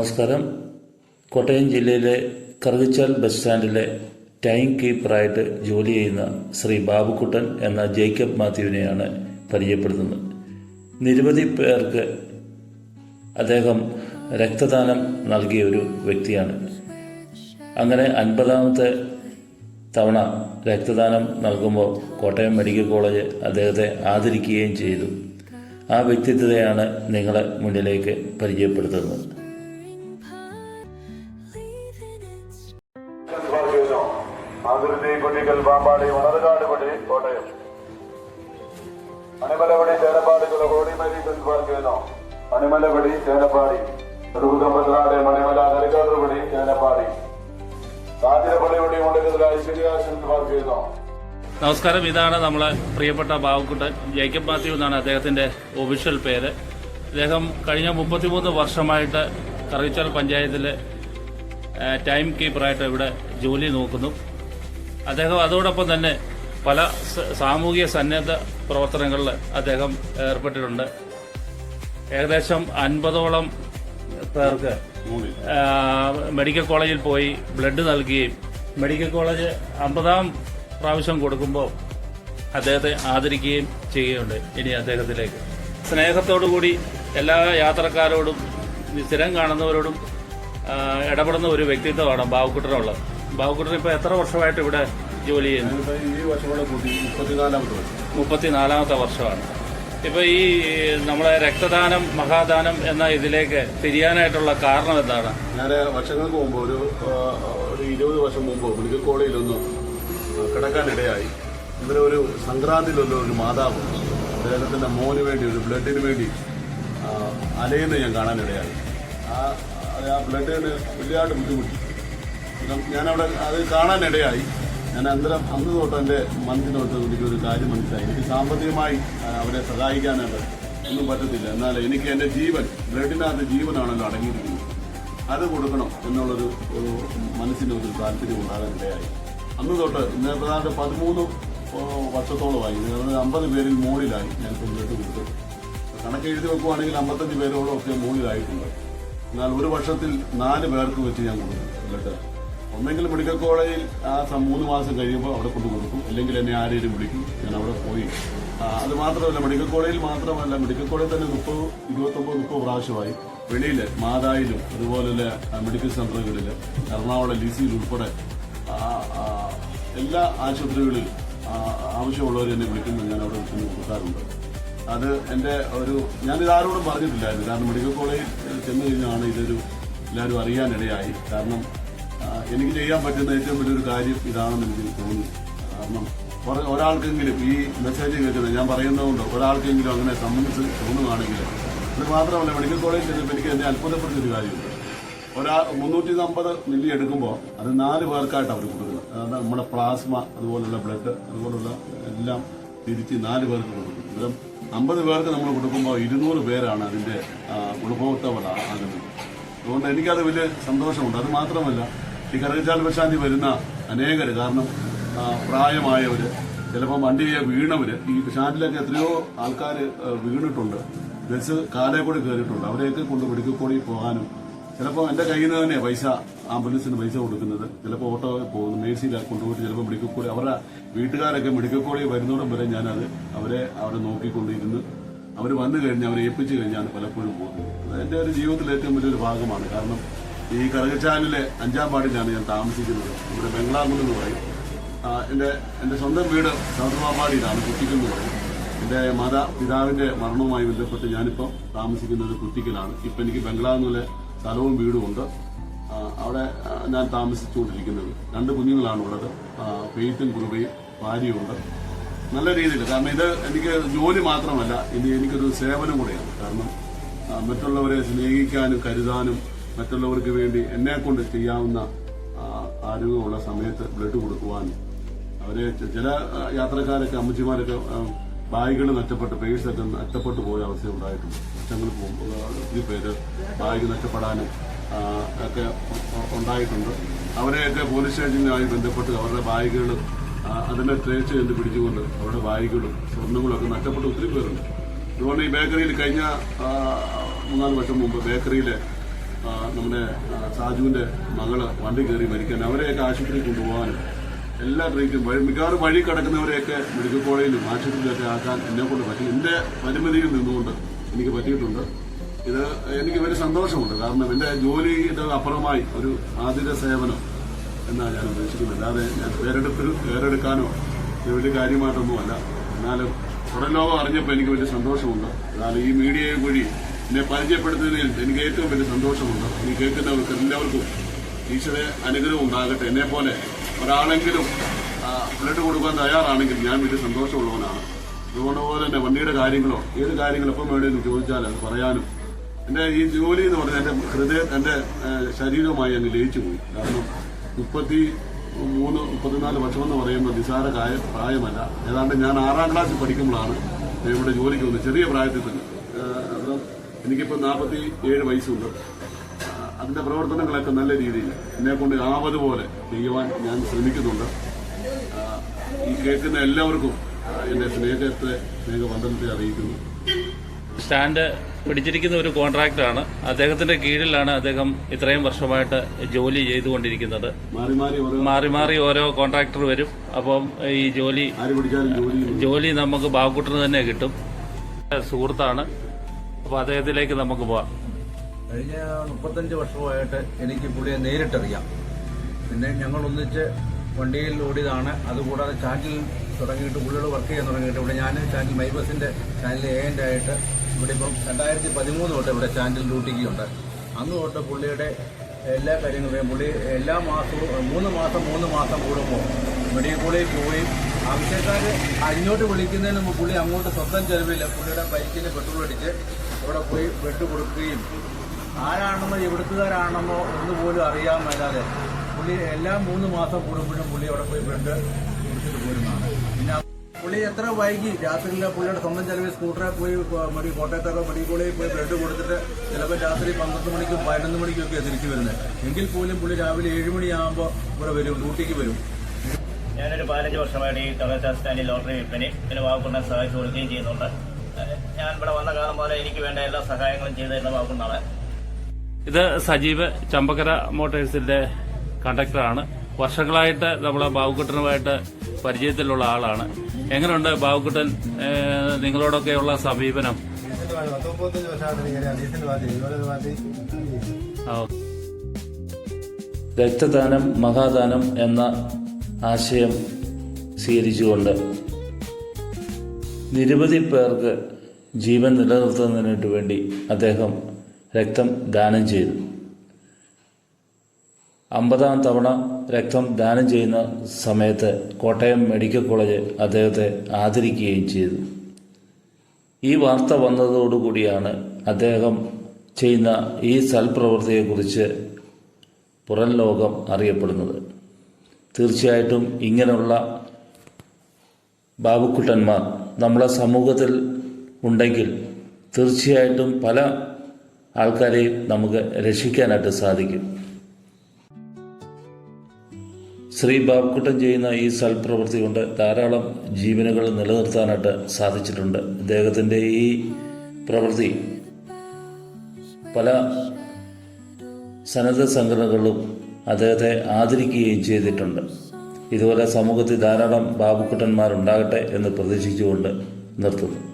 നമസ്കാരം. കോട്ടയം ജില്ലയിലെ കറുകച്ചാൽ ബസ് സ്റ്റാൻഡിലെ ടൈം കീപ്പറായിട്ട് ജോലി ചെയ്യുന്ന ശ്രീ ബാബുക്കുട്ടൻ എന്ന ജേക്കബ് മാത്യുവിനെയാണ് പരിചയപ്പെടുത്തുന്നത്. നിരവധി പേർക്ക് അദ്ദേഹം രക്തദാനം നൽകിയ ഒരു വ്യക്തിയാണ്. അങ്ങനെ അൻപതാമത്തെ തവണ രക്തദാനം നൽകുമ്പോൾ കോട്ടയം മെഡിക്കൽ കോളേജ് അദ്ദേഹത്തെ ആദരിക്കുകയും ചെയ്തു. ആ വ്യക്തിത്വത്തെയാണ് നിങ്ങളെ മുന്നിലേക്ക് പരിചയപ്പെടുത്തുന്നത്. മണിമലപടി ചേനപ്പാടി. റുദമ്പനാട് മണിമല നെടുക്കാട്ടുപടി ചേനപ്പാടി. മുണ്ടകത്തിലായി ശരിയാശൻ പറയുന്നു നമസ്കാരം. ഇതാണ് നമ്മളെ പ്രിയപ്പെട്ട ബാബുക്കുട്ടൻ ജേക്കബ് മാത്യു എന്നാണ് അദ്ദേഹത്തിന്റെ ഒഫീഷ്യൽ പേര്. അദ്ദേഹം കഴിഞ്ഞ മുപ്പത്തിമൂന്ന് വർഷമായിട്ട് കറിച്ചാൽ പഞ്ചായത്തിലെ ടൈം കീപ്പറായിട്ട് ഇവിടെ ജോലി നോക്കുന്നു. അദ്ദേഹം അതോടൊപ്പം തന്നെ പല സാമൂഹിക സന്നദ്ധ പ്രവർത്തനങ്ങളിൽ അദ്ദേഹം ഏർപ്പെട്ടിട്ടുണ്ട്. ഏകദേശം അൻപതോളം പേർക്ക് മെഡിക്കൽ കോളേജിൽ പോയി ബ്ലഡ് നൽകുകയും മെഡിക്കൽ കോളേജ് അമ്പതാം പ്രാവശ്യം കൊടുക്കുമ്പോൾ അദ്ദേഹത്തെ ആദരിക്കുകയും ചെയ്യുകയുണ്ട് ഇനി അദ്ദേഹത്തിലേക്ക്. സ്നേഹത്തോടുകൂടി എല്ലാ യാത്രക്കാരോടും സ്ഥിരം കാണുന്നവരോടും ഇടപെടുന്ന ഒരു വ്യക്തിത്വമാണ് ബാബുക്കുട്ടനുള്ളത്. ബാബുക്കുട്ടൻ ഇപ്പോൾ എത്ര വർഷമായിട്ട് ഇവിടെ ജോലി ചെയ്യുന്നു? മുപ്പത്തിനാലാമത്തെ വർഷമാണ്. ഇപ്പൊ ഈ നമ്മളെ രക്തദാനം മഹാദാനം എന്ന ഇതിലേക്ക് തിരിയാനായിട്ടുള്ള കാരണം എന്താണ്? ഞാൻ വർഷങ്ങൾക്ക് മുമ്പ് ഒരു ഒരു ഇരുപത് വർഷം മുമ്പ് മെഡിക്കൽ കോളേജിലൊന്ന് കിടക്കാനിടയായി. ഇവരെ ഒരു സംക്രാന്തിയിലുള്ള ഒരു മാതാവ് അദ്ദേഹത്തിന്റെ മോന് വേണ്ടി ഒരു ബ്ലഡിന് വേണ്ടി അലയുന്നത് ഞാൻ കാണാനിടയായി. ആ ആ ബ്ലഡിന് വലിയ ബുദ്ധിമുട്ടി. ഞാൻ ഞാനവിടെ അത് കാണാനിടയായി. ഞാൻ അന്തരം അന്ന് തൊട്ട് എന്റെ മനസ്സിനോട്ട് എനിക്ക് ഒരു കാര്യം മനസ്സിലായി. എനിക്ക് സാമ്പത്തികമായി അവരെ സഹായിക്കാനായിട്ട് ഒന്നും പറ്റത്തില്ല. എന്നാൽ എനിക്ക് എന്റെ ജീവൻ ബ്ലഡിനകത്ത് ജീവനാണല്ലോ അടങ്ങിയിരിക്കുന്നത്. അത് കൊടുക്കണം എന്നുള്ളൊരു ഒരു മനസ്സിന്റെ ഒരു താല്പര്യം ഉണ്ടാകാനിടയായി അന്ന് തൊട്ട് പ്രധാന പതിമൂന്ന് വർഷത്തോളമായി. അമ്പത് പേരിൽ മുകളിലായി ഞാൻ ഇപ്പോൾ കൊടുത്തു കണക്ക് എഴുതി വെക്കുവാണെങ്കിൽ അമ്പത്തഞ്ച് പേരോളം ഒക്കെ മുകളിലായിട്ടുണ്ട്. എന്നാൽ ഒരു വർഷത്തിൽ നാല് പേർക്ക് വെച്ച് ഞാൻ കൊടുക്കും ബ്ലഡ് ഒന്നെങ്കിൽ മെഡിക്കൽ കോളേജിൽ ആ മൂന്ന് മാസം കഴിയുമ്പോൾ അവിടെ കൊണ്ടു കൊടുക്കും. അല്ലെങ്കിൽ എന്നെ ആരെയും വിളിക്കും. ഞാൻ അവിടെ പോയി. അത് മാത്രമല്ല മെഡിക്കൽ കോളേജിൽ മാത്രമല്ല മെഡിക്കൽ കോളേജിൽ തന്നെ മുപ്പത് ഇരുപത്തൊമ്പത് മുപ്പത് പ്രാവശ്യമായി വെളിയിൽ മാതായിലും അതുപോലെ മെഡിക്കൽ സെന്ററുകളിൽ എറണാകുളം ലിസിയിൽ ഉൾപ്പെടെ എല്ലാ ആശുപത്രികളിൽ ആവശ്യമുള്ളവർ എന്നെ വിളിക്കുമ്പോൾ ഞാൻ അവിടെ കൊണ്ടു കൊടുക്കാറുണ്ട്. അത് എന്റെ ഒരു ഞാനിത് ആരോടും പറഞ്ഞിട്ടില്ലായിരുന്നു. കാരണം മെഡിക്കൽ കോളേജിൽ ചെന്ന് കഴിഞ്ഞാണ് ഇതൊരു എല്ലാവരും അറിയാനിടയായി. കാരണം എനിക്ക് ചെയ്യാൻ പറ്റുന്ന ഏറ്റവും വലിയൊരു കാര്യം ഇതാണെന്ന് എനിക്ക് തോന്നി കാരണം കുറെ- ഒരാൾക്കെങ്കിലും ഈ മെസ്സേജ് കേൾക്കുന്നത് ഞാൻ പറയുന്നതുകൊണ്ട് ഒരാൾക്കെങ്കിലും അങ്ങനെ സംബന്ധിച്ച് തോന്നുകയാണെങ്കിൽ ഇത് മാത്രമല്ല മെഡിക്കൽ കോളേജിൽ ചെന്നപ്പോൾ എനിക്ക് എന്നെ അത്ഭുതപ്പെടുത്തിയൊരു കാര്യമുണ്ട്. ഒരാ മുന്നൂറ്റി അമ്പത് മില്ലി എടുക്കുമ്പോൾ അത് നാല് പേർക്കായിട്ട് അവർ കൊടുക്കുന്നത്. അതായത് നമ്മുടെ പ്ലാസ്മ അതുപോലുള്ള ബ്ലഡ് അതുപോലുള്ള എല്ലാം തിരിച്ച് നാല് പേർക്ക് കൊടുക്കും. അന്നേരം അമ്പത് പേർക്ക് നമ്മൾ കൊടുക്കുമ്പോൾ ഇരുന്നൂറ് പേരാണ് അതിന്റെ ഗുണഭോക്താവ് ആകുന്നത്. അതുകൊണ്ട് എനിക്കത് വലിയ സന്തോഷമുണ്ട്. അത് മാത്രമല്ല ഈ കറുകച്ചാൽ പ്രശാന്തി വരുന്ന അനേകർ കാരണം പ്രായമായവർ ചിലപ്പോൾ വണ്ടിയെ വീണവർ ഈ സ്റ്റാൻഡിലൊക്കെ എത്രയോ ആൾക്കാർ വീണിട്ടുണ്ട്. ബസ് കാലേ കൂടി കയറിയിട്ടുണ്ട് അവരെയൊക്കെ കൊണ്ട് മെഡിക്കൽ പോകാനും ചിലപ്പോൾ എന്റെ കയ്യിൽ നിന്ന് തന്നെ പൈസ ആംബുലൻസിന് പൈസ കൊടുക്കുന്നത്. ചിലപ്പോൾ ഓട്ടോ പോകുന്നു മേഴ്സിയിൽ കൊണ്ടുപോയിട്ട് ചിലപ്പോൾ മെഡിക്കൽ കോളേജ് അവരുടെ വീട്ടുകാരൊക്കെ മെഡിക്കൽ കോളേജ് വരുന്നോടും വരെ ഞാനത് അവരെ അവരെ നോക്കിക്കൊണ്ടിരുന്ന് അവർ വന്നു കഴിഞ്ഞ് അവരെ ഏൽപ്പിച്ചു കഴിഞ്ഞാണ് പലപ്പോഴും പോകുന്നത്. അത് എന്റെ ഒരു ജീവിതത്തിലെ ഏറ്റവും വലിയൊരു ഭാഗമാണ്. കാരണം ഈ കറുകച്ചാലിലെ അഞ്ചാം പാടിലാണ് ഞാൻ താമസിക്കുന്നത്. ഇവിടെ ബംഗ്ലാകുന്ന് എന്ന് പറയും. എന്റെ എന്റെ സ്വന്തം വീട് സൗദമാടിയിലാണ് കുട്ടിക്കെന്ന് പറയും. എന്റെ മാതാ പിതാവിന്റെ മരണവുമായി ബന്ധപ്പെട്ട് ഞാനിപ്പോൾ താമസിക്കുന്നത് കുട്ടിക്കലാണ് ഇപ്പം എനിക്ക് ബംഗ്ലാകുന്നിലെ സ്ഥലവും വീടും ഉണ്ട്. അവിടെ ഞാൻ താമസിച്ചുകൊണ്ടിരിക്കുന്നത്. രണ്ട് കുഞ്ഞുങ്ങളാണ് ഉള്ളത് പെയ്ത്തും കുറുവയും ഭാര്യയുണ്ട് നല്ല രീതിയിൽ കാരണം ഇത് എനിക്ക് ജോലി മാത്രമല്ല ഇനി എനിക്കൊരു സേവനം കൂടെയാണ്. കാരണം മറ്റുള്ളവരെ സ്നേഹിക്കാനും കരുതാനും മറ്റുള്ളവർക്ക് വേണ്ടി എന്നെ കൊണ്ട് ചെയ്യാവുന്ന ആരോഗ്യമുള്ള സമയത്ത് ബ്ലഡ് കൊടുക്കുവാൻ. അവരെ ചില യാത്രക്കാരൊക്കെ അമ്മച്ചിമാരൊക്കെ ബാഗുകൾ നഷ്ടപ്പെട്ട് പേഴ്സൊക്കെ നഷ്ടപ്പെട്ടു പോയ അവസ്ഥ ഉണ്ടായിട്ടുണ്ട്. ലക്ഷങ്ങൾ ഒത്തിരി പേര് ബാഗ് നഷ്ടപ്പെടാനും ഒക്കെ ഉണ്ടായിട്ടുണ്ട്. അവരെയൊക്കെ പോലീസ് സ്റ്റേഷനുമായി ബന്ധപ്പെട്ട് അവരുടെ ബാഗുകൾ അതിനെ ട്രേസ് ചെയ്ത് പിടിച്ചുകൊണ്ട് അവരുടെ ബാഗുകളും സ്വർണങ്ങളും ഒക്കെ നഷ്ടപ്പെട്ട ഒത്തിരി പേരുണ്ട്. അതുകൊണ്ട് ഈ ബേക്കറിയിൽ കഴിഞ്ഞ മൂന്നാൽ വർഷം മുമ്പ് ബേക്കറിയിലെ നമ്മുടെ സാജുവിന്റെ മകൾ വണ്ടി കയറി മരിക്കാൻ അവരെയൊക്കെ ആശുപത്രിയിൽ കൊണ്ടുപോകാനും എല്ലാ ട്രീറ്റും വഴി മിക്കവാറും വഴി കിടക്കുന്നവരെയൊക്കെ മെഡിക്കൽ കോളേജിലും ആശുപത്രിയിലൊക്കെ ആക്കാൻ എന്നെ കൊണ്ട് പറ്റി എന്റെ പരിമിതിയിൽ നിന്നുകൊണ്ട് എനിക്ക് പറ്റിയിട്ടുണ്ട്. ഇത് എനിക്ക് വലിയ സന്തോഷമുണ്ട്. കാരണം എന്റെ ജോലിയുടെ അപ്പുറമായി ഒരു ആതിഥ്യ സേവനം എന്നാണ് ഞാൻ ഉദ്ദേശിക്കുന്നത്. അല്ലാതെ ഞാൻ പേരെടുപ്പിലും പേരെടുക്കാനോ ഇത് വലിയ കാര്യമായിട്ടൊന്നുമല്ല. എന്നാലും പുറം ലോകം അറിഞ്ഞപ്പോൾ എനിക്ക് വലിയ സന്തോഷമുണ്ട്. എന്നാലും ഈ മീഡിയ വഴി എന്നെ പരിചയപ്പെടുത്തുന്നതിൽ എനിക്ക് ഏറ്റവും വലിയ സന്തോഷമുണ്ട്. ഈ കേൾക്കുന്നവർക്ക് എല്ലാവർക്കും ഈശ്വര അനുഗ്രഹം ഉണ്ടാകട്ടെ. എന്നെ പോലെ ഒരാളെങ്കിലും ബ്ലഡ് കൊടുക്കാൻ തയ്യാറാണെങ്കിൽ ഞാൻ വലിയ സന്തോഷമുള്ളവനാണ്. അതുകൊണ്ട് പോലെ തന്നെ വണ്ടിയുടെ കാര്യങ്ങളോ ഏത് കാര്യങ്ങളോ എപ്പം വേണമെന്ന് ചോദിച്ചാൽ അത് പറയാനും. എന്റെ ഈ ജോലി എന്ന് പറഞ്ഞാൽ എന്റെ ഹൃദയം എന്റെ ശരീരവുമായി അങ്ങ് ലയിച്ചു പോയി കാരണം മുപ്പത്തി മൂന്ന് മുപ്പത്തിനാല് വർഷം എന്ന് പറയുമ്പോൾ നിസാര പ്രായമല്ല. ഏതാണ്ട് ഞാൻ ആറാം ക്ലാസ്സിൽ പഠിക്കുമ്പോഴാണ് ഇവിടെ ജോലിക്ക് വന്നത്. ചെറിയ പ്രായത്തിൽ തന്നെ. എനിക്കിപ്പോൾ നാൽപ്പത്തി ഏഴ് വയസ്സുണ്ട് അതിന്റെ പ്രവർത്തനങ്ങളൊക്കെ നല്ല രീതിയിൽ. എന്നെ കൊണ്ട് ആവതുപോലെ ചെയ്യുവാൻ ഞാൻ ശ്രമിക്കുന്നുണ്ട്. ഈ കേൾക്കുന്ന എല്ലാവർക്കും എന്റെ സ്നേഹത്തെ സ്നേഹബന്ധനത്തെ അറിയിക്കുന്നു. സ്റ്റാൻഡ് പിടിച്ചിരിക്കുന്ന ഒരു കോൺട്രാക്ടറാണ്. അദ്ദേഹത്തിന്റെ കീഴിലാണ് അദ്ദേഹം ഇത്രയും വർഷമായിട്ട് ജോലി ചെയ്തുകൊണ്ടിരിക്കുന്നത്. മാറി മാറി ഓരോ കോൺട്രാക്ടർ വരും. അപ്പം ഈ ജോലി ജോലി നമുക്ക് ബാബുക്കുട്ടിന് തന്നെ കിട്ടും. സുഹൃത്താണ്. അപ്പൊ അദ്ദേഹത്തിലേക്ക് നമുക്ക് പോവാം. കഴിഞ്ഞ മുപ്പത്തഞ്ച് വർഷമായിട്ട് എനിക്ക് പുള്ളിയെ നേരിട്ടറിയാം. പിന്നെ ഞങ്ങൾ ഒന്നിച്ച് വണ്ടിയിൽ ഓടിയതാണ്. അതുകൂടാതെ ചാറ്റിൽ തുടങ്ങിയിട്ട് പുള്ളിയോട് വർക്ക് ചെയ്യാൻ തുടങ്ങിയിട്ട് ഇവിടെ ഞാൻ ചാനൽ മൈബസിന്റെ ചാനൽ ഏജന്റ് ആയിട്ട് ഇവിടെ ഇപ്പം രണ്ടായിരത്തി പതിമൂന്ന് തൊട്ട് ഇവിടെ ചാനൽ ഡ്യൂട്ടിക്കുണ്ട്. അന്ന് തൊട്ട് പുള്ളിയുടെ എല്ലാ കാര്യങ്ങളും പുള്ളി എല്ലാ മാസവും മൂന്ന് മാസം മൂന്ന് മാസം കൂടുമ്പോൾ മെഡിക്കൽ കോളേജിൽ പോയി. ആവശ്യക്കാർ അങ്ങോട്ട് വിളിക്കുന്നതിന് പുള്ളി അങ്ങോട്ട് സ്വന്തം ചെലവില്ല പുള്ളിയുടെ ബൈക്കിന് പെട്രോൾ അടിച്ച് ഇവിടെ പോയി ബെഡ് കൊടുക്കുകയും ആരാണെന്നോ എന്ന് പോലും അറിയാൻ മേലാതെ പുള്ളി എല്ലാ മൂന്ന് മാസം കൂടുമ്പോഴും പുള്ളി അവിടെ പോയി ബ്ലഡ് കുടിച്ചിട്ട് പോരുന്നതാണ്. പിന്നെ പുള്ളി എത്ര വൈകി രാത്രിയിൽ പുള്ളിയുടെ സ്വന്തം ചിലവിൽ സ്കൂട്ടറിൽ പോയി മടി കോട്ടയത്തൊക്കെ മെഡിക്കോളിൽ പോയി ബ്ലഡ് കൊടുത്തിട്ട് ചിലപ്പോൾ രാത്രി പന്ത്രണ്ട് മണിക്കും പതിനൊന്ന് മണിക്കും ഒക്കെ തിരിച്ചു വരുന്നത് എങ്കിൽ പോലും പുള്ളി രാവിലെ ഏഴ് മണിയാകുമ്പോൾ ഇവിടെ വരും ഡ്യൂട്ടിക്ക് വരും. ഞാനൊരു പതിനഞ്ച് വർഷമായിട്ട് ഈ തൊഴിലാളി സ്റ്റാൻഡിൽ ലോട്ടറി വിൽപ്പനയും പിന്നെ വാക്കുണ്ടാൻ സഹായിച്ചു കൊടുക്കുകയും ചെയ്യുന്നുണ്ട്. ഞാൻ ഇവിടെ വന്ന കാലം പോലെ എനിക്ക് വേണ്ട എല്ലാ സഹായങ്ങളും ചെയ്തു തരുന്ന വാക്കുണ്ണാണ് ഇത് സജീവ് ചമ്പക്കര മോട്ടേഴ്സിന്റെ കണ്ടക്ടറാണ്. വർഷങ്ങളായിട്ട് നമ്മളെ ബാബുക്കുട്ടനുമായിട്ട് പരിചയത്തിലുള്ള ആളാണ്. എങ്ങനെയുണ്ട് ബാബുക്കുട്ടൻ നിങ്ങളോടൊക്കെയുള്ള സമീപനം. രക്തദാനം മഹാദാനം എന്ന ആശയം സ്വീകരിച്ചുകൊണ്ട് നിരവധി പേർക്ക് ജീവൻ നിലനിർത്തുന്നതിനു വേണ്ടി അദ്ദേഹം രക്തം ദാനം ചെയ്തു. അമ്പതാം തവണ രക്തം ദാനം ചെയ്യുന്ന സമയത്ത് കോട്ടയം മെഡിക്കൽ കോളേജ് അദ്ദേഹത്തെ ആദരിക്കുകയും ചെയ്തു. ഈ വാർത്ത വന്നതോടുകൂടിയാണ് അദ്ദേഹം ചെയ്യുന്ന ഈ സൽപ്രവൃത്തിയെക്കുറിച്ച് പുറം ലോകം അറിയപ്പെടുന്നത്. തീർച്ചയായിട്ടും ഇങ്ങനെയുള്ള ബാബുക്കുട്ടന്മാർ നമ്മുടെ സമൂഹത്തിൽ ഉണ്ടെങ്കിൽ തീർച്ചയായിട്ടും പല ആൾക്കാരെയും നമുക്ക് രക്ഷിക്കാനായിട്ട് സാധിക്കും. ശ്രീ ബാബുക്കുട്ടൻ ചെയ്യുന്ന ഈ സൽപ്രവൃത്തി കൊണ്ട് ധാരാളം ജീവനുകൾ നിലനിർത്താനായിട്ട് സാധിച്ചിട്ടുണ്ട്. അദ്ദേഹത്തിന്റെ ഈ പ്രവൃത്തി പല സന്നദ്ധ സംഘടനകളും അദ്ദേഹത്തെ ആദരിക്കുകയും ചെയ്തിട്ടുണ്ട്. ഇതുപോലെ സമൂഹത്തിൽ ധാരാളം ബാബുക്കുട്ടന്മാരുണ്ടാകട്ടെ എന്ന് പ്രതീക്ഷിച്ചുകൊണ്ട് നിർത്തുന്നു.